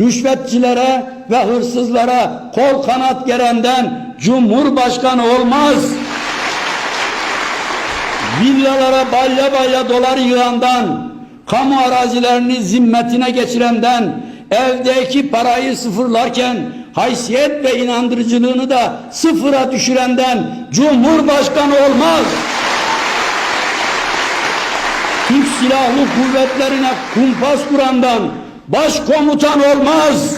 rüşvetçilere ve hırsızlara kol kanat gerenden Cumhurbaşkanı olmaz. Villalara balya balya dolar yığandan, kamu arazilerini zimmetine geçirenden, evdeki parayı sıfırlarken haysiyet ve inandırıcılığını da sıfıra düşürenden Cumhurbaşkanı olmaz. Türk Silahlı Kuvvetlerine kumpas kurandan başkomutan olmaz.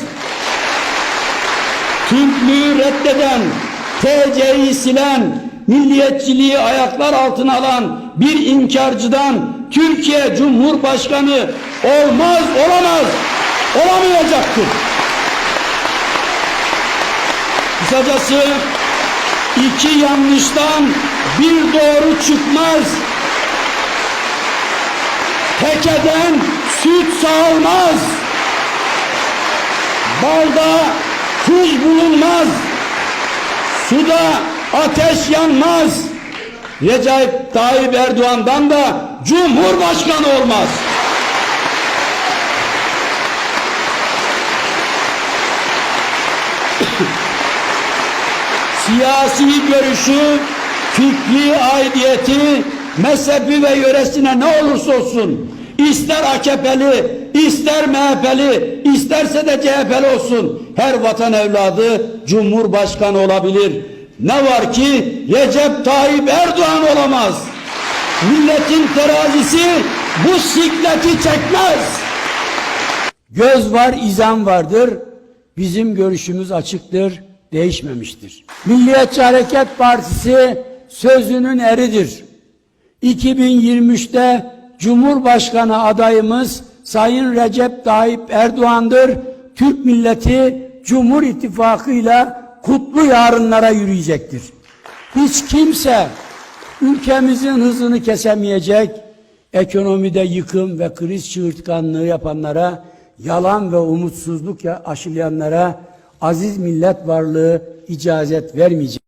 Türklüğü reddeden, TC'yi silen, milliyetçiliği ayaklar altına alan bir inkarcıdan Türkiye Cumhurbaşkanı olmaz, olamaz, olamayacaktır. Kısacası iki yanlıştan bir doğru çıkmaz. Tekeden süt sağılmaz. Balda tuz bulunmaz. Suda ateş yanmaz. Recep Tayyip Erdoğan'dan da Cumhurbaşkanı olmaz. Siyasi görüşü, fikri aidiyeti, mezhebi ve yöresine ne olursa olsun, ister AKP'li, ister MHP'li, isterse de CHP'li olsun, her vatan evladı Cumhurbaşkanı olabilir. Ne var ki Recep Tayyip Erdoğan olamaz. Milletin terazisi bu sikleti çekmez. Göz var, izan vardır. Bizim görüşümüz açıktır, değişmemiştir. Milliyetçi Hareket Partisi sözünün eridir. 2023'te Cumhurbaşkanı adayımız Sayın Recep Tayyip Erdoğan'dır. Türk milleti Cumhur İttifakı'yla kutlu yarınlara yürüyecektir. Hiç kimse ülkemizin hızını kesemeyecek, ekonomide yıkım ve kriz çığırtkanlığı yapanlara, yalan ve umutsuzluk ya- aşılayanlara aziz millet varlığı icazet vermeyecek.